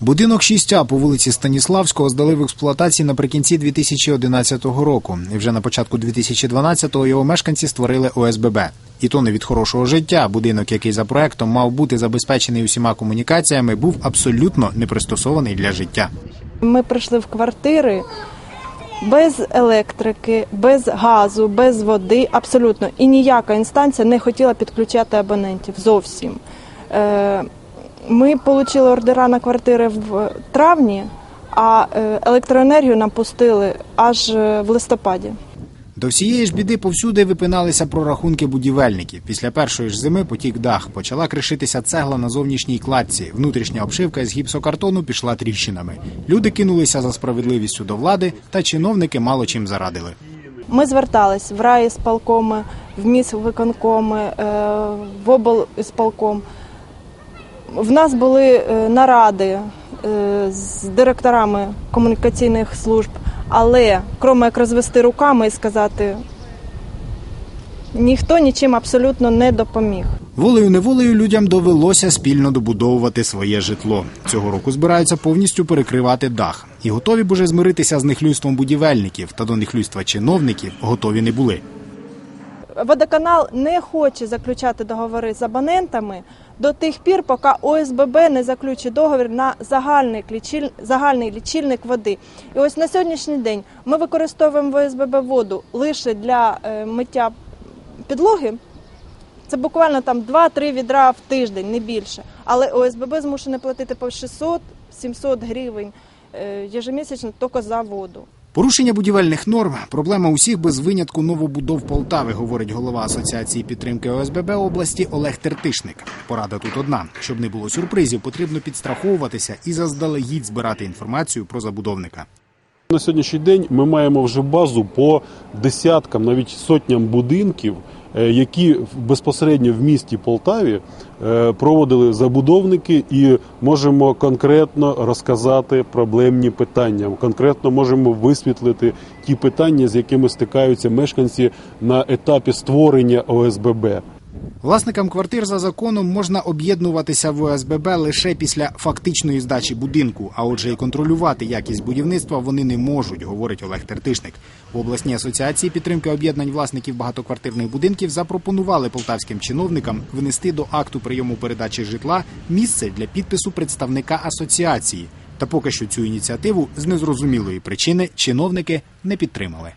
Будинок 6А по вулиці Станіславського здали в експлуатації наприкінці 2011 року. І вже на початку 2012-го його мешканці створили ОСББ. І то не від хорошого життя. Будинок, який за проектом мав бути забезпечений усіма комунікаціями, був абсолютно не пристосований для життя. Ми прийшли в квартири без електрики, без газу, без води, абсолютно. І ніяка інстанція не хотіла підключати абонентів зовсім. Е, Ми отримали ордера на квартири в травні, а е, електроенергію нам пустили аж е, в листопаді. До всієї ж біди повсюди випиналися прорахунки будівельників. Після першої ж зими потік дах. Почала кришитися цегла на зовнішній кладці. Внутрішня обшивка з гіпсокартону пішла тріщинами. Люди кинулися за справедливістю до влади, та чиновники мало чим зарадили. Ми звертались в райісполкоми, в міськвиконкоми, е, в облісполком. В нас були е, наради е, з директорами комунікаційних служб, але крім як розвести руками і сказати, ніхто нічим абсолютно не допоміг. Волею неволею людям довелося спільно добудовувати своє житло. Цього року збираються повністю перекривати дах. І готові б уже змиритися з нехлюйством будівельників та до нехлюйства чиновників готові не були. Водоканал не хоче заключати договори з абонентами до тих пір, поки ОСББ не заключить договір на загальний, лічиль... загальний лічильник води. І ось на сьогоднішній день ми використовуємо в ОСББ воду лише для е, миття підлоги. Це буквально там 2-3 відра в тиждень, не більше. Але ОСББ змушене платити по 600-700 гривень ежемісячно тільки за воду. Порушення будівельних норм проблема усіх без винятку новобудов Полтави, говорить голова Асоціації підтримки ОСББ області Олег Тертишник. Порада тут одна: щоб не було сюрпризів, потрібно підстраховуватися і заздалегідь збирати інформацію про забудовника. На сьогоднішній день ми маємо вже базу по десяткам, навіть сотням будинків, які безпосередньо в місті Полтаві е, проводили забудовники, і можемо конкретно розказати проблемні питання. Конкретно можемо висвітлити ті питання, з якими стикаються мешканці на етапі створення ОСББ. Власникам квартир за законом можна об'єднуватися в ОСББ лише після фактичної здачі будинку. А отже, і контролювати якість будівництва вони не можуть, говорить Олег Тертишник. В обласній асоціації підтримки об'єднань власників багатоквартирних будинків запропонували полтавським чиновникам внести до акту прийому передачі житла місце для підпису представника асоціації. Та поки що цю ініціативу з незрозумілої причини чиновники не підтримали.